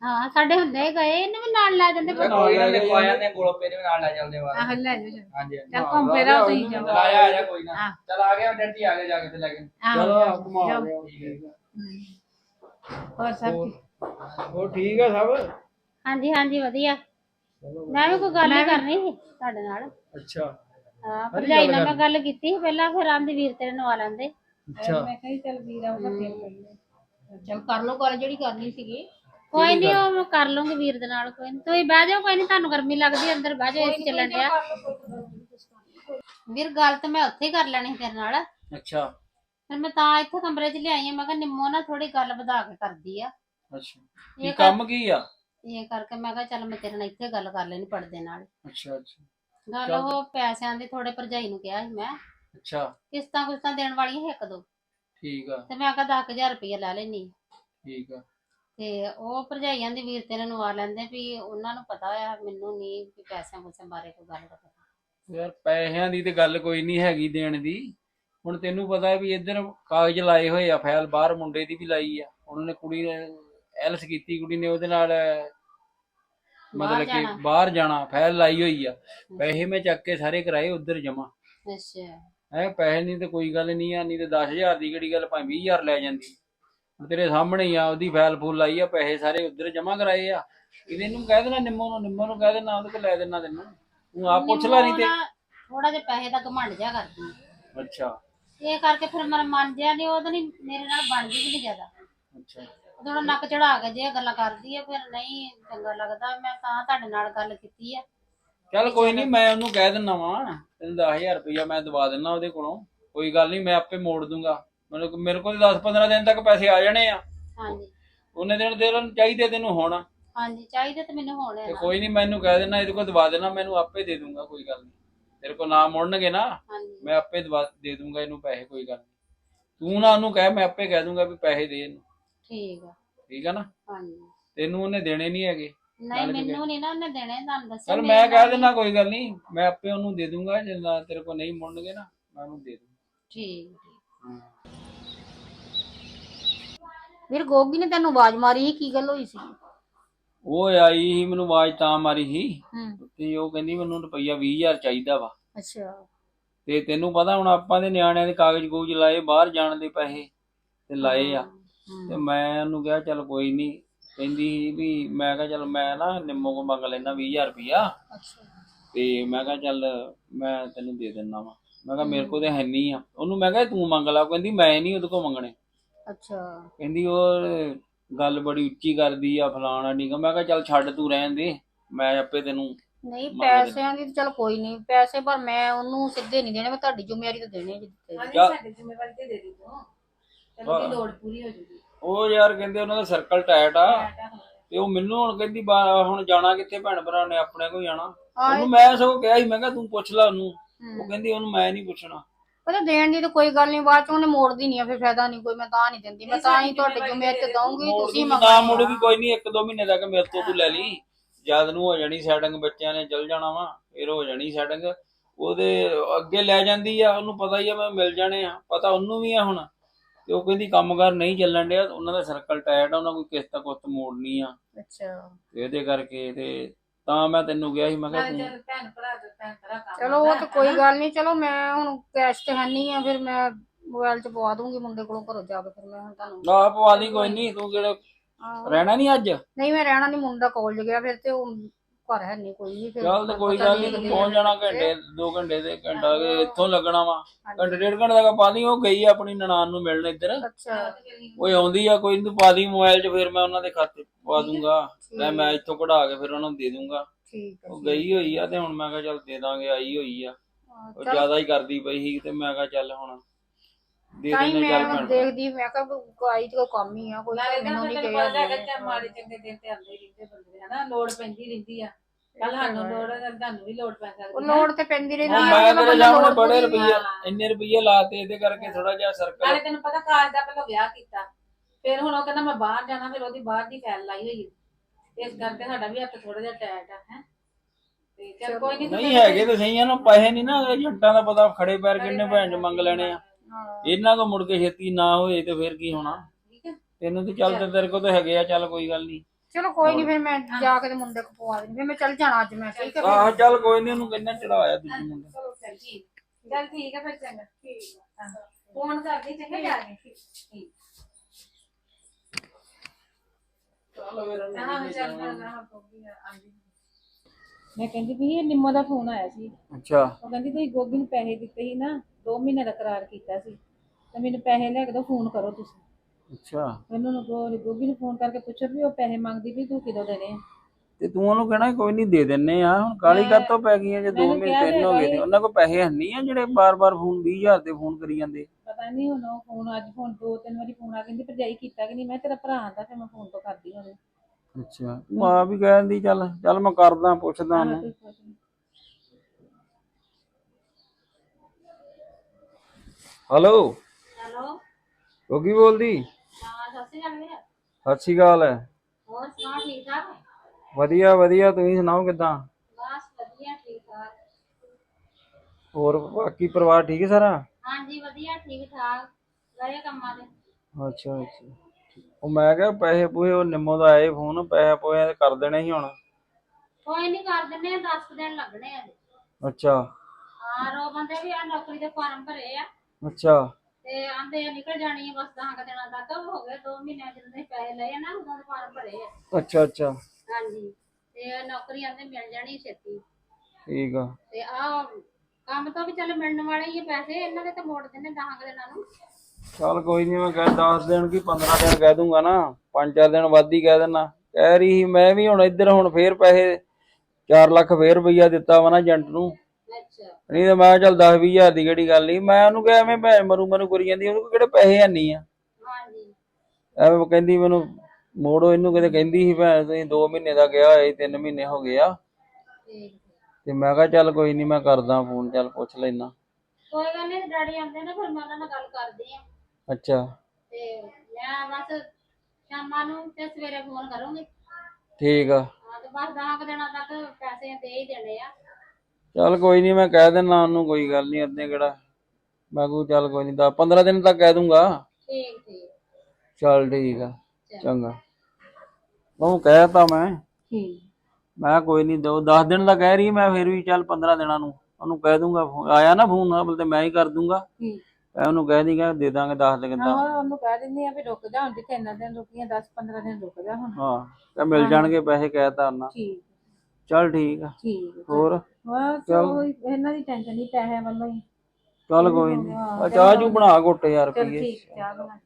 E: ਹਾਂ ਸਾਡੇ ਹੁੰਦੇ ਗਏ ਇਹਨੂੰ ਵੀ ਨਾਲ ਲੈ ਜਾਂਦੇ
F: ਨਾਲ
C: ਕੋਈ ਨਾ
F: ਲੈ ਕੇ
C: ਲੈ ਆਇਆ ਨੇ ਗੋਲਪੇ ਦੇ ਵੀ ਨਾਲ ਲੈ ਚੱਲਦੇ ਬਾਹਰ।
B: ਆਹ ਲੈ ਜਾਓ ਚੱਲ।
C: ਹਾਂਜੀ
B: ਚੱਲ ਘੁੰਮ ਫਿਰ ਆਓ ਤੁਸੀਂ ਜਾਓ।
C: ਚਲ ਆਇਆ ਆ ਜਾ ਕੋਈ ਨਾ।
B: ਹਾਂ।
C: ਚਲ ਆ ਗਿਆ ਡੈਡੀ ਆ ਗਏ ਜਾ ਕੇ ਤੇ ਲੈ ਕੇ।
F: ਚਲੋ
B: ਆਹੋ
F: ਘੁਮਾ
B: ਜਾਓ।
F: ਲਿਓ ਠੀਕ ਆ।
B: ਹੋਰ ਸਭ
F: ਹੋਰ?
B: ਠੀਕ?
F: ਹੋਰ ਠੀਕ ਆ ਸਭ?
E: ਹਾਂਜੀ ਹਾਂਜੀ ਵਧੀਆ। ਮੈਂ ਵੀ ਕੋਈ ਗੱਲ ਕਰਨੀ ਸੀ ਤੁਹਾਡੇ ਨਾਲ।
F: ਅੱਛਾ।
E: ਹਾਂ ਭਰਜਾਈ ਨਾਲ ਮੈਂ ਗੱਲ ਕੀਤੀ ਸੀ ਪਹਿਲਾਂ ਫਿਰ ਆਂਦੀ ਵੀਰ ਤੇਰੇ ਨੂੰ ਆ ਲੈਂਦੇ।
F: ਅੱਛਾ।
B: ਮੈਂ ਕਹੀ ਚੱਲ ਵੀਰ ਆਊਗਾ ਫਿਰ ਕਰ
E: ਚਲ ਕਰ ਲਓ ਗੱਲ ਜਿਹੜੀ ਕਰਨੀ ਸੀਗੀ। ਕੋਈ ਨਹੀਂ ਉਹ ਮੈਂ ਕਰ ਲੂੰਗੀ ਵੀਰ ਦੇ ਨਾਲ ਕੋਈ ਨੀ। ਤੁਸੀਂ ਬਹਿ ਜਾਓ ਕੋਈ ਨਹੀਂ ਤੁਹਾਨੂੰ ਗਰਮੀ ਲੱਗਦੀ ਅੰਦਰ ਬਹਿ ਜਾਓ ਏਸੀ ਚੱਲਣ ਡਿਆ। ਵੀਰ ਗੱਲ ਤਾਂ ਮੈਂ ਉੱਥੇ ਹੀ ਕਰ ਲੈਣੀ ਸੀ ਤੇਰੇ ਨਾਲ।
F: ਅੱਛਾ।
E: ਫਿਰ ਮੈਂ ਤਾਂ ਇੱਥੇ ਕਮਰੇ 'ਚ ਲਿਆਈ ਆ ਮੈਂ ਕਿਹਾ ਨਿੰਮੋ ਨਾ ਥੋੜੀ ਗੱਲ ਵਧਾ ਕੇ ਕਰਦੀ ਆ।
F: ਅੱਛਾ। ਕੀ
E: ਇਹ
F: ਕੰਮ ਕੀ ਆ?
E: ਇਹ ਕਰਕੇ ਮੈਂ ਕਿਹਾ ਚੱਲ ਮੈਂ ਤੇਰੇ ਨਾਲ ਇੱਥੇ ਗੱਲ ਕਰ ਲੈਣੀ ਪੜਦੇ ਨਾਲ।
F: ਅੱਛਾ ਅੱਛਾ।
E: ਗੱਲ ਉਹ ਪੈਸਿਆਂ ਦੇ ਥੋੜੇ ਭਰਜਾਈ ਨੂੰ ਕਿਹਾ ਸੀ ਮੈਂ।
F: ਅੱਛਾ।
E: ਕਿਸ਼ਤਾਂ ਕੁਸ਼ਤਾਂ ਦੇਣ ਵਾਲੀਆਂ ਸੀ ਇੱਕ ਦੋ।
F: ਠੀਕ ਆ।
E: ਤੇ ਮੈਂ ਕਿਹਾ 10000 ਰੁਪਏ ਲੈ ਲੈਣੀ
F: ਠੀਕ ਆ।
E: ਤੇ ਉਹ ਭਰਜਾਈਆਂ ਦੀ ਵੀਰ ਤੇਰੇ ਨੂੰ ਆ ਲੈਂਦੇ ਵੀ ਉਹਨਾਂ ਨੂੰ ਪਤਾ ਆ ਮੈਨੂੰ ਨਹੀਂ ਵੀ ਪੈਸਿਆਂ ਪੂਸਿਆਂ ਬਾਰੇ ਕੋਈ ਗੱਲ ਦਾ ਪਤਾ।
F: ਯਾਰ ਪੈਸਿਆਂ ਦੀ ਤੇ ਗੱਲ ਕੋਈ ਨਹੀਂ ਹੈਗੀ ਦੇਣ ਦੀ। ਹੁਣ ਤੈਨੂੰ ਪਤਾ ਹੈ ਵੀ ਇੱਧਰ ਕਾਗਜ਼ ਲਾਏ ਹੋਏ ਆ ਫਾਈਲ ਬਾਹਰ ਮੁੰਡੇ ਦੀ ਵੀ ਲਾਈ ਆ। ਉਹਨਾਂ ਨੇ ਕੁੜੀ ਨੇ ਐਲਸ ਕੀਤੀ ਕੁੜੀ ਨੇ ਉਹਦੇ ਨਾਲ ਮਤਲਬ ਕਿ। ਬਾਹਰ ਜਾਣਾ ਫਾਈਲ ਲਾਈ ਹੋਈ ਆ। ਪੈਸੇ ਮੈਂ ਚੱਕ ਕੇ ਸਾਰੇ ਕਰਾਏ ਉਧਰ ਜਮਾ।
E: ਅੱਛਾ।
F: ਐ ਪੈਸੇ ਨਹੀਂ ਤੇ ਕੋਈ ਗੱਲ ਨਹੀਂ ਆ ਨਹੀਂ ਤੇ 10000 ਦੀ ਕਿਹੜੀ ਗੱਲ ਭਾਵੇਂ 20000 ਲੈ ਜਾਂਦੀ। ਤੇਰੇ ਸਾਹਮਣੇ ਹੀ ਆ ਉਹਦੀ ਫਾਈਲ ਫੂਲ ਲਾਈ ਆ ਪੈਸੇ ਸਾਰੇ ਉਧਰ ਜਮਾ ਕਰਾਏ ਆ। ਇਹਦੇ ਨੂੰ ਕਹਿ ਦੇਣਾ ਨਿੰਮੋ ਨੂੰ ਨਿੰਮੋ ਨੂੰ ਕਹਿ ਦੇਣਾ ਉਹਦੇ ਕੋਲ ਲੈ ਦੇਣਾ ਤੈਨੂੰ। ਤੂੰ ਆਪ ਪੁੱਛ ਲੈ ਨਹੀਂ ਤੇ।
E: ਥੋੜਾ ਜਿਹਾ ਪੈਸੇ ਦਾ ਘਮੰਡ ਜਿਹਾ ਕਰਦੀ।
F: ਅੱਛਾ।
E: ਇਹ ਕਰਕੇ ਫਿਰ ਮੇਰਾ ਮਨ ਜਿਆ ਨਹੀਂ ਉਹਦਾ ਨਹੀਂ ਮੇਰੇ ਨਾਲ ਬਣਦੀ ਵੀ ਨਹੀਂ ਜ਼ਿਆਦਾ।
F: ਅੱਛਾ।
E: ਥੋੜਾ ਨੱਕ ਚੜਾ ਕੇ ਜੇ ਗੱਲਾਂ ਕਰਦੀ ਆ ਫਿਰ ਨਹੀਂ ਚੰਗਾ ਲੱਗਦਾ। ਮੈਂ ਤਾਂ ਤੁਹਾਡੇ ਨਾਲ ਗੱਲ ਕੀਤੀ ਆ।
F: ਚੱਲ ਕੋਈ ਨਹੀਂ ਮੈਂ ਉਹਨੂੰ ਕਹਿ ਦਿੰਦਾ ਵਾਂ ਤੈਨੂੰ 10000 ਰੁਪਇਆ ਮੈਂ ਦਵਾ ਦਿੰਦਾ ਉਹਦੇ ਕੋਲੋਂ। ਕੋਈ ਗੱਲ ਨਹੀਂ ਮੈਂ ਆਪੇ ਮੋੜ ਦੂੰਗਾ। ਮੈਨੂੰ ਮੇਰੇ ਕੋਲ 10-15 ਦਿਨ ਤੱਕ ਪੈਸੇ ਆ ਜਾਣੇ ਆ।
E: ਹਾਂਜੀ।
F: ਉਹਨੇ ਦਿਨ ਦੇ ਚਾਹੀਦੇ ਤੈਨੂੰ ਹੁਣ।
E: ਹਾਂਜੀ ਚਾਹੀਦੇ ਤੇ ਮੈਨੂੰ ਹੋਣੇ
F: ਤੇ ਕੋਈ ਨਹੀਂ ਮੈਨੂੰ ਕਹਿ ਦੇਣਾ ਇਹਦੇ ਕੋਲ ਦਵਾ ਦੇਣਾ ਮੈਨੂੰ ਆਪੇ ਦੇ ਦੂੰਗਾ ਕੋਈ ਗੱਲ ਨਹੀਂ। ਤੇਰੇ ਕੋਲ ਨਾ ਮੁੜਨਗੇ ਨਾ
E: ਹਾਂਜੀ।
F: ਮੈਂ ਆਪੇ ਦਵਾ ਦੇ ਦੂੰਗਾ ਇਹਨੂੰ ਪੈਸੇ ਕੋਈ ਗੱਲ ਨਹੀਂ। ਤੂੰ ਨਾ ਉਹਨੂੰ ਕਹਿ ਮੈਂ ਆਪੇ ਕਹਿ ਦੂੰਗਾ ਵੀ ਪੈਸੇ ਦੇ ਇਹਨੂੰ।
E: ਠੀਕ ਆ।
F: ਠੀਕ ਆ ਨਾ?
E: ਹਾਂਜੀ।
F: ਤੈਨੂੰ ਉਹਨੇ ਦੇਣੇ ਨਹੀਂ ਹੈਗੇ।
E: ਨਹੀਂ ਮੈਨੂੰ ਨਹੀਂ ਨਾ ਉਹਨੇ ਦੇਣੇ ਤੁਹਾਨੂੰ ਦੱਸਿਆ
F: ਚਲ ਮੈਂ ਕਹਿ ਦੇਣਾ ਕੋਈ ਗੱਲ ਨਹੀਂ ਮੈਂ ਆਪੇ ਉਹਨੂੰ ਦੇ ਦੂੰਗਾ ਜੇ ਨਾ ਤੇਰੇ ਕੋਲ ਨਹੀਂ ਮੁੜਨਗੇ ਨਾ ਮੈਂ ਉਹਨੂੰ ਦੇ ਦੂੰਗਾ।
E: ਠੀਕ। ਵੀਰ ਗੋਗੀ ਨੇ ਤੈਨੂੰ ਆਵਾਜ਼ ਮਾਰੀ ਕੀ ਗੱਲ ਹੋਈ ਸੀ?
F: ਉਹ ਆਈ ਸੀ ਮੈਨੂੰ ਆਵਾਜ਼ ਤਾਂ ਮਾਰੀ ਸੀ।
E: ਹੂੰ।
F: ਤੇ ਉਹ ਕਹਿੰਦੀ ਮੈਨੂੰ ਰੁਪਈਆ 20000 ਚਾਹੀਦਾ ਵਾ।
E: ਅੱਛਾ।
F: ਤੇ ਤੈਨੂੰ ਪਤਾ ਹੁਣ ਆਪਾਂ ਦੇ ਨਿਆਣਿਆਂ ਦੇ ਕਾਗਜ਼ ਕੂਗਜ਼ ਲਾਏ ਬਾਹਰ ਜਾਣ ਦੇ ਪੈਸੇ ਤੇ ਲਾਏ ਆ। ਤੇ ਮੈਂ ਉਹਨੂੰ ਕਿਹਾ ਚੱਲ ਕੋਈ ਨਹੀਂ ਕਹਿੰਦੀ ਵੀ ਮੈਂ ਕਿਹਾ ਚੱਲ ਮੈਂ ਨਾ ਨਿੰਮੋ ਕੋ ਮੰਗ ਲੈਣਾ 20000 ਰੁਪਈਆ
E: ਅੱਛਾ।
F: ਤੇ ਮੈਂ ਕਿਹਾ ਚੱਲ ਮੈਂ ਤੈਨੂੰ ਦੇ ਦਿੰਦਾ ਵਾ। ਮੈਂ ਕਿਹਾ ਮੇਰੇ ਕੋਲ ਤੇ ਹੈ ਨਹੀਂ ਆ। ਉਹਨੂੰ ਮੈਂ ਕਿਹਾ ਤੂੰ ਮੰਗ ਲਾ। ਉਹ ਕਹਿੰਦੀ ਮੈਂ ਨਹੀਂ ਉਹਦੇ ਕੋਲ ਮੰਗਣੇ।
E: ਅੱਛਾ।
F: ਕਹਿੰਦੀ ਉਹ ਗੱਲ ਬੜੀ ਉੱਚੀ ਕਰਦੀ ਆ ਫਲਾਣਾ ਨਹੀਂ ਮੈਂ ਕਿਹਾ ਚੱਲ ਛੱਡ ਤੂੰ ਰਹਿਣ ਦੇ। ਮੈਂ ਆਪੇ ਤੈਨੂੰ
E: ਨਹੀਂ ਪੈਸਿਆਂ ਦੀ ਤਾਂ ਚਲ ਕੋਈ ਨਹੀਂ ਪੈਸੇ ਪਰ ਮੈਂ ਉਹਨੂੰ ਸਿੱਧੇ ਨਹੀਂ ਦੇਣੇ। ਮੈਂ ਤੁਹਾਡੀ ਜ਼ਿੰਮੇਵਾਰੀ ਤਾਂ ਦੇਣੇ ਜੀ ਦਿੱਤੇ
B: ਹਾਂਜੀ
F: ਜਾ-
B: ਸਾਡੀ ਜ਼ਿੰਮੇਵਾਰੀ ਤੇ ਦੇ ਦੀ ਤੂੰ। ਤੈਨੂੰ ਦੀ ਲੋੜ ਪੂਰੀ ਹੋ ਜੂਗੀ।
F: ਉਹ ਯਾਰ ਕਹਿੰਦੇ ਉਹਨਾਂ ਦਾ ਸਰਕਲ ਟਾਈਟ ਆ। ਤੇ ਉਹ ਮੈਨੂੰ ਹੁਣ ਕਹਿੰਦੀ ਬਾ- ਹੁਣ ਜਾਣਾ ਕਿੱਥੇ ਭੈਣ ਭਰਾ ਨੇ ਆਪਣੇ ਕੋਲ ਜਾਣਾ। ਉਹਨੂੰ ਮੈਂ ਸਗੋਂ ਕਿਹਾ ਸੀ ਮੈਂ ਕਿਹਾ ਤੂੰ ਪੁੱਛ ਲੈ ਉਹਨੂੰ। ਉਹ ਕਹਿੰਦੀ ਉਹਨੂੰ ਮੈਂ ਨਹੀਂ ਪੁੱਛਣਾ।
E: ਪਤਾ ਦੇਣ ਦੀ ਤਾਂ ਕੋਈ ਗੱਲ ਨਹੀਂ ਬਾਅਦ ਚ ਉਹਨੇ ਮੋੜਦੀ ਨਹੀਂ ਆ ਫਿਰ ਫਾਇਦਾ ਨਹੀਂ ਕੋਈ ਮੈਂ ਤਾਂ ਨਹੀਂ ਦਿੰਦੀ। ਮੈਂ ਤਾਂ ਹੀ ਤੁਹਾਡੀ ਜ਼ਿੰਮੇਵਾਰੀ ਤੇ ਦਊਂਗੀ ਤੁਸੀਂ
F: ਨਾ
E: ਮੰਗਣਾ
F: ਮੁੜੂਗੀ ਕੋਈ ਨਹੀਂ ਇੱਕ ਦੋ ਮਹੀਨੇ ਤੱਕ ਮੇਰੇ ਤੋਂ ਤੂੰ ਲੈ ਲਈ। ਜਦ ਨੂੰ ਹੋ ਜਾਣੀ ਸੈਟਿੰਗ ਬੱਚਿਆਂ ਨੇ ਚਲ ਜਾਣਾ ਵਾ ਫਿਰ ਹੋ ਜਾਣੀ ਸੈਟਿੰਗ ਉਹਦੇ ਅੱਗੇ ਲੈ ਜਾਂਦੀ ਆ ਉਹਨੂੰ ਪਤਾ ਹੀ ਆ ਮੈਂ ਮਿਲ ਜਾਣੇ ਆ। ਪਤਾ ਉਹਨੂੰ ਵੀ ਆ ਹੁਣ। ਤੇ ਉਹ ਕਹਿੰਦੀ ਕੰਮਕਾਰ ਨਹੀਂ ਚੱਲਣ ਡਿਆ ਉਹਨਾਂ ਦਾ ਸਰਕਲ ਟਾਇਟ ਆ ਉਹਨਾਂ ਕੋਈ ਕਿਸ਼ਤ ਕੁਸ਼ਤ ਮੋੜਨੀ ਆ।
E: ਅੱਛਾ।
F: ਤੇ ਇਹਦੇ ਕਰਕੇ ਤੇ ਤਾਂ ਮੈਂ ਤੈਨੂੰ ਕਿਹਾ ਸੀ ਮੈਂ ਕਿਹਾ ਤੂੰ
B: ਚੱਲ ਭੈਣ ਭਰਾ ਦੇ ਭੈਣ ਭਰਾ ਕੰਮ
E: ਚਲੋ ਉਹ ਤਾਂ ਕੋਈ ਗੱਲ ਨਹੀਂ ਚਲੋ ਮੈਂ ਹੁਣ ਕੈਸ਼ ਤੇ ਹੈ ਨਹੀਂ ਆ ਫਿਰ ਮੈਂ ਮੋਬਾਈਲ 'ਚ ਪਵਾ ਦੂੰਗੀ ਮੁੰਡੇ ਕੋਲੋਂ ਘਰੋਂ ਜਾ ਕੇ ਫਿਰ ਮੈਂ ਹੁਣ ਤੁਹਾਨੂੰ
F: ਨਾ ਪਵਾ ਦੀ ਕੋਈ ਨਹੀਂ ਤੂੰ ਕਿਹੜੇ
E: ਆਹੋ।
F: ਰਹਿਣਾ ਨਹੀਂ ਅੱਜ?
E: ਨਹੀਂ ਮੈਂ ਰਹਿਣਾ ਨਹੀਂ ਮੁੰਡਾ ਕਾਲਜ ਗਿਆ ਫਿਰ ਤੇ ਉਹ ਘਰ ਹੈ ਨਹੀਂ ਕੋਈ ਵੀ ਫਿਰ
F: ਚੱਲ ਤੇ ਕੋਈ ਗੱਲ ਨਹੀਂ ਪਹੁੰਚ। ਜਾਣਾ ਘੰਟੇ ਦੋ ਘੰਟੇ ਦੇ ਘੰਟਾ ਕੇ ਇੱਥੋਂ ਲੱਗਣਾ ਵਾ। ਘੰਟੇ ਡੇਢ ਘੰਟੇ ਤੱਕ ਪਾ ਦੀ ਉਹ ਗਈ ਆ ਆਪਣੀ ਨਨਾਣ ਨੂੰ ਮਿਲਣ ਇੱਧਰ।
E: ਅੱਛਾ।
F: ਉਹ ਆਉਂਦੀ ਆ ਕੋਈ ਨੀ ਪਾ ਦੀ ਮੋਬਾਈਲ 'ਚ ਫਿਰ ਮੈਂ ਉਹਨਾਂ ਦੇ ਖਾਤੇ ਪਵਾ ਦੂੰਗਾ। ਮੈਂ ਮੈਂ ਇੱਥੋਂ ਕਢਾ ਕੇ ਫਿਰ ਉਹਨਾਂ ਨੂੰ ਦੇ ਦੂੰਗਾ।
E: ਠੀਕ ਹੈ
F: ਉਹ ਗਈ ਹੋਈ ਆ ਤੇ ਹੁਣ ਮੈਂ ਕਿਹਾ ਚੱਲ ਦੇ ਦਾਂਗੇ ਆਈ ਹੋਈ ਆ। ਉਹ ਜ਼ਿਆਦਾ ਹੀ ਕਰਦੀ ਪਈ ਸੀ ਤੇ ਮੈਂ ਕਿਹਾ ਚੱਲ ਹੁਣ ਦੇ
E: ਤਾਂ ਹੀ
F: ਦਿੰਦੇ
E: ਮੈਂ
F: ਚੱਲ
E: ਹੁਣ
F: ਭੈਣ
E: ਦੇਖਦੀ ਮੈਂ ਕਿਹਾ ਵੀ ਗਾਈ ਤੇ ਕੋਈ ਕੰਮ ਹੀ ਆ ਕੋਈ
B: ਨਾਲੇ
E: ਮੈਨੂੰ
B: ਤਾਂ
E: ਨਹੀਂ
B: ਤੈਨੂੰ
E: ਕਿਹਾ
B: ਪਤਾ ਹੈਗਾ ਕਿ ਮਾੜੇ ਚੰਗੇ ਦਿਨ ਤੇ ਆਉਂਦੇ ਹੀ ਰਹਿੰਦੇ ਬੰਦੇ ਦੇ, ਹਨਾ? ਲੋੜ ਪੈਂਦੀ ਰਹਿੰਦੀ ਆ। ਕੱਲ ਸਾਨੂੰ ਲੋੜ ਹੈ ਤਾਂ ਤੁਹਾਨੂੰ ਵੀ ਲੋੜ ਪੈ
E: ਉਹ
B: ਸਕਦੀ ਹੈ
E: ਲੋੜ ਤੇ ਪੈਂਦੀ ਰਹਿੰਦੀ
F: ਹੁਣ
E: ਆ
F: ਮੈਂ
E: ਚਲੋ
F: ਤੇਰੇ
E: ਬੰਦਾ
F: ਸਾਹਮਣੇ
E: ਲੋੜ
F: ਬੜੇ
E: ਪੂਰੀ-
F: ਰੁਪਈਏ
B: ਹਾਂ।
F: ਇੰਨੇ ਰੁਪਈਏ ਲਾਤੇ ਇਹਦੇ ਕਰਕੇ ਥੋੜਾ ਜਿਹਾ ਸਰਕਲ
B: ਨਾਲੇ ਤੈਨੂੰ ਪਤਾ ਕਾਜ ਦਾ ਪਹਿਲਾਂ ਵਿਆਹ ਕੀਤਾ। ਫਿਰ ਹੁਣ ਉਹ ਕਹਿੰਦਾ ਮੈਂ ਬਾਹਰ ਜਾਣਾ ਫਿਰ ਉਹਦੀ ਬਾਹਰ ਦੀ ਫੈਲ ਲਾਈ ਹੋਈ ਹੈ। ਇਸ ਕਰਕੇ ਸਾਡਾ ਵੀ ਹੱਥ ਥੋੜਾ ਜਿਹਾ ਟਾਇਟ ਆ ਹੈ। ਤੇ ਚੱਲ ਕੋਈ ਨਹੀਂ
F: ਨਹੀਂ ਹੈਗੇ ਤੇ ਸਹੀ ਆ ਨਾ ਪੈਸੇ ਨਹੀਂ ਨਾ ਏਜੰਟਾਂ ਦਾ ਪਤਾ ਖੜੇ ਪੈਰ ਕਿੰਨੇ ਭੈਣ ਚ ਮੰਗ ਲੈਣੇ ਆ। ਇਹਨਾਂ ਕੋ ਮੁੜ ਕੇ ਛੇਤੀ ਨਾ ਹੋਏ ਤੇ ਫਿਰ ਕੀ ਹੋਣਾ
B: ਠੀਕ ਹੈ
F: ਤੈਨੂੰ ਤੇ ਚੱਲ ਤੇ ਤੇਰੇ ਕੋ ਤਾਂ ਹੈਗੇ ਆ ਚੱਲ ਕੋਈ ਗੱਲ ਨਹੀਂ
E: ਚਲੋ ਕੋਈ ਨਹੀਂ ਫਿਰ ਮੈਂ ਜਾ ਕੇ ਤੇ ਮੁੰਡੇ ਕੋ ਪਵਾ ਦੇਣੀ ਫਿਰ ਮੈਂ ਚੱਲ ਜਾਣਾ ਅੱਜ ਮੈਂ ਠੀਕ ਹੈ।
F: ਆਹ ਚੱਲ ਕੋਈ ਨਹੀਂ ਉਹਨੂੰ ਕਹਿੰਦਾ ਚੜਾਇਆ ਦੂਜੀ ਮੁੰਡੇ
B: ਚਲੋ ਚੱਲ ਠੀਕ ਚੱਲ ਠੀਕ ਹੈ ਫਿਰ ਚੰਗਾ ਠੀਕ ਆ ਫੋਨ ਕਰਦੀ ਚੰਗਾ ਜਾ ਕੇ ਠੀਕ ਹਾਂ ਚੱਲ ਮੈਂ ਕਹਿੰਦੀ ਵੀ ਇਹ ਨਿੰਮੋ ਦਾ ਫੋਨ ਆਇਆ ਸੀ।
F: ਅੱਛਾ।
B: ਉਹ ਕਹਿੰਦੀ ਤੁਸੀਂ ਗੋਗੀ ਨੂੰ ਪੈਸੇ ਦਿੱਤੇ ਸੀ ਨਾ 2 ਮਹੀਨੇ ਦਾ ਕਰਾਰ ਕੀਤਾ ਸੀ। ਤੇ ਮੈਨੂੰ ਪੈਸੇ ਲੈ ਕੇ ਦੋ ਫੋਨ ਕਰੋ ਤੁਸੀਂ।
F: ਅੱਛਾ।
B: ਮੈਨੂੰ ਨੂੰ ਗੋ- ਗੋਗੀ ਨੂੰ ਫੋਨ ਕਰਕੇ ਪੁੱਛੋ ਵੀ ਉਹ ਪੈਸੇ ਮੰਗਦੀ ਵੀ ਤੂੰ ਕਿਦੋਂ ਦੇਣੇ ਆ?
F: ਤੇ ਤੂੰ ਉਹਨੂੰ ਕਹਿਣਾ ਕੋਈ ਨਹੀਂ ਦੇ ਦਿੰਨੇ ਆ। ਹੁਣ ਕਾਲੀ ਕਾਤੋਂ ਪੈ ਗਈਆਂ ਜੇ 2
B: ਮੈਨੂੰ
F: ਮਹੀਨੇ
B: ਕਿਹਾ
F: ਤਿੰਨ ਹੋ ਗਏ ਤੇ
B: ਤੇ
F: ਉਹਨਾਂ ਕੋਲ ਪੈਸੇ ਹੈ ਨਹੀਂ ਆ ਜਿਹੜੇ ਬਾਰ-ਬਾਰ ਫੋਨ 20000 ਦੇ ਫੋਨ ਕਰੀ ਜਾਂਦੇ।
B: ਪਤਾ ਨਹੀਂ ਹੁਣ ਉਹ ਫੋਨ ਅੱਜ ਫੋਨ ਦੋ ਤਿੰਨ ਵਾਰੀ ਫੋਨ ਆ ਕਹਿੰਦੀ ਭਰਜਾਈ ਕੀਤਾ ਕਿ ਨਹੀਂ ਮੈਂ ਕਿਹਾ ਤੇਰਾ ਭਰਾ ਆਂਦਾ ਫਿਰ ਮੈਂ ਫੋਨ ਤੋਂ ਕਰਦੀ ਹੋਵੇ
F: ਅੱਛਾ। ਤੂੰ ਆ ਵੀ ਕਹਿੰਦੀ ਚੱਲ ਚੱਲ ਮੈਂ ਕਰਦਾ ਪੁੱਛਦਾ ਉਹਨੂੰ।
B: ਕੋਈ ਕੁਛ ਨੀ।
F: ਹੈਲੋ।
E: ਹੈਲੋ।
F: ਉਹ ਕੀ ਬੋਲਦੀ?
E: ਹਾਂ ਸਤਿ ਸ਼੍ਰੀ ਅਕਾਲ ਵੀਰ।
F: ਸਤਿ ਸ਼੍ਰੀ ਅਕਾਲ।
E: ਹੋਰ ਸੁਣਾ ਠੀਕ ਠਾਕ?
F: ਵਧੀਆ ਵਧੀਆ। ਤੁਸੀਂ ਸੁਣਾਓ ਕਿਦਾਂ?
E: ਬਸ ਵਧੀਆ ਠੀਕ ਠਾਕ।
F: ਹੋਰ ਬਾਕੀ ਪਰਿਵਾਰ ਠੀਕ ਹੈ ਸਾਰਾ?
E: ਹਾਂਜੀ ਵਧੀਆ ਠੀਕ ਠਾਕ। ਗਏ ਕੰਮਾਂ ਦੇ
F: ਅੱਛਾ ਅੱਛਾ। ਉਹ ਮੈਂ ਕਿਹਾ ਪੈਸੇ ਪੂਏ ਉਹ ਨਿੰਮੋ ਦਾ ਆਏ ਫੋਨ ਪੈਸੇ ਪੋਏ ਕਰ ਦੇਣੇ ਸੀ ਹੁਣ।
E: ਕੋਈ ਨਹੀਂ ਕਰ ਦਿੰਨੇ ਆ 10 ਦਿਨ ਲੱਗਣੇ ਆ।
F: ਅੱਛਾ।
E: ਹਾਂ ਰੋ ਬੰਦੇ ਵੀ ਆ ਨੌਕਰੀ ਦੇ ਫਾਰਮ ਭਰੇ ਆ।
F: ਅੱਛਾ।
E: ਤੇ ਆਂਦੇ ਆ ਨਿਕਲ ਜਾਣੀ ਆ ਬਸ 10 ਦਿਨਾਂ ਤੱਕ ਹੋ ਗਏ 2 ਮਹੀਨਿਆਂ ਜਦੋਂ ਦੇ ਪੈਸੇ ਲਏ ਨਾ ਉਦੋਂ ਦੇ ਫਾਰਮ ਭਰੇ ਆ।
F: ਅੱਛਾ ਅੱਛਾ।
E: ਹਾਂਜੀ। ਤੇ ਨੌਕਰੀ ਆਂਦੇ ਮਿਲ ਜਾਣੀ ਛੇਤੀ।
F: ਠੀਕ ਆ।
E: ਤੇ ਆ ਕੰਮ ਤੋਂ ਵੀ ਚੱਲ ਮਿਲਣ ਵਾਲੇ ਹੀ ਆ ਪੈਸੇ ਇਹਨਾਂ ਦੇ ਤਾਂ ਮੋੜ ਦਿੰਨੇ 10 ਦਿਨਾਂ ਨੂੰ।
F: ਚੱਲ ਕੋਈ ਨਹੀਂ ਮੈਂ ਕਹਿ 10 ਦਿਨ ਕੀ 15 ਦਿਨ ਕਹਿ ਦੂੰਗਾ ਨਾ 5-4 ਦਿਨ ਵੱਧ ਹੀ ਕਹਿ ਦੇਣਾ ਕਹਿ ਰਹੀ ਸੀ ਮੈਂ ਵੀ ਹੁਣ ਇੱਧਰ ਹੁਣ ਫੇਰ ਪੈਸੇ 4 ਲੱਖ ਫੇਰ ਰੁਪਈਆ ਦਿੱਤਾ ਵਾ ਨਾ ਏਜੰਟ ਨੂੰ।
E: ਅੱਛਾ।
F: ਨਹੀਂ ਤਾਂ ਮੈਂ ਚੱਲ 10 ਹਜ਼ਾਰ ਦੀ ਕਿਹੜੀ ਗੱਲ ਨਹੀਂ ਮੈਂ ਉਹਨੂੰ ਕਿਹਾ ਐਵੇਂ ਭੈਣ ਮਰੂ ਮਰੂ ਕਰੀ ਜਾਂਦੀ ਉਹਨੂੰ ਕਿਹੜੇ ਪੈਸੇ ਹੈ ਨਹੀਂ ਆ।
E: ਹਾਂਜੀ।
F: ਐਵੇਂ ਕਹਿੰਦੀ ਮੈਨੂੰ ਮੋੜੋ ਇਹਨੂੰ ਕਿਤੇ ਕਹਿੰਦੀ ਸੀ ਭੈਣ ਤੁਸੀਂ 2 ਮਹੀਨੇ ਦਾ ਗਿਆ ਹੋਇਆ 3 ਮਹੀਨੇ ਹੋ ਗਏ ਆ। ਤੇ ਮੈਂ ਕਿਹਾ ਚੱਲ ਕੋਈ ਨਹੀਂ ਮੈਂ ਕਰਦਾ ਫੋਨ ਚੱਲ ਪੁੱਛ ਲੈਣਾ
E: ਕੋਈ ਗੱਲ ਨਹੀਂ ਡੈਡੀ ਆਂਦੇ ਨੇ ਫਿਰ ਮੈਂ ਉਹਨਾਂ ਨਾਲ ਗੱਲ ਕਰਦੀ ਆ।
F: ਅੱਛਾ।
E: ਤੇ ਮੈਂ ਬਸ ਸ਼ਾਮਾਂ ਨੂੰ ਤੇ ਸਵੇਰੇ ਫੋਨ ਕਰੂੰਗੀ।
F: ਠੀਕ ਆ।
E: ਹਾਂ ਤੇ ਬਸ 10 ਦਿਨਾਂ ਤੱਕ ਪੈਸੇ ਦੇ ਹੀ ਦੇਣੇ ਆ।
F: ਚੱਲ ਕੋਈ ਨਹੀਂ ਮੈਂ ਕਹਿ ਦਿੰਦਾ ਉਹਨੂੰ ਕੋਈ ਗੱਲ ਨਹੀਂ ਅੱਧੇ ਕਿਹੜਾ। ਮੈਂ ਕਹੂ ਚੱਲ ਕੋਈ ਨਹੀਂ 10 15 ਦਿਨ ਤੱਕ ਕਹਿ ਦੂੰਗਾ।
E: ਠੀਕ ਠੀਕ।
F: ਚੱਲ ਠੀਕ ਆ ਚੰਗਾ। ਉਹ ਕਹਿਤਾ ਮੈਂ।
B: ਠੀਕ।
F: ਮੈਂ ਕੋਈ ਨਹੀਂ ਦੋ 10 ਦਿਨ ਦਾ ਕਹਿ ਰਹੀ ਮੈਂ ਫਿਰ ਵੀ ਚੱਲ 15 ਦਿਨਾਂ ਨੂੰ। ਉਹਨੂੰ ਕਹਿ ਦੂੰਗਾ ਫੋ- ਆਇਆ ਨਾ ਫੋਨ ਨਾ ਬਲ ਤੇ ਮੈਂ ਹੀ ਕਰ ਦੂੰਗਾ।
B: ਠੀਕ।
F: ਮੈਂ ਉਹਨੂੰ ਕਹਿ ਦੀਂਗਾ ਦੇ ਦਾਂਗੇ 10 ਦਿਨ ਦਾ
B: ਹਾਂ ਉਹਨੂੰ ਕਹਿ ਦਿੰਦੀ ਆ ਵੀ ਰੁਕ ਜਾ ਹੁਣ ਜਿੱਥੇ ਇੰਨਾ ਦਿਨ ਰੁਕੀਆਂ 10 15 ਦਿਨ ਰੁਕ ਜਾ ਹੁਣ।
F: ਹਾਂ ਤੇ ਮਿਲ ਜਾਣਗੇ ਪੈਸੇ ਕਹਿਤਾ ਉਹਨਾਂ।
B: ਠੀਕ।
F: ਚੱਲ ਠੀਕ ਆ।
B: ਠੀਕ
F: ਹੋਰ?
B: ਬਸ ਉਹੀ ਇਹਨਾਂ ਦੀ ਟੈਨਸ਼ਨ ਨਹੀਂ ਪੈਸੇ ਵੱਲੋਂ ਹੀ।
F: ਚੱਲ ਕੋਈ ਨਹੀਂ ਚਾਹ ਚੂ ਬਣਾ ਘੁੱਟ ਯਾਰ
B: ਚਲ
F: ਪੀਏ
B: ਠੀਕ ਚਾਹ ਬਣਾ।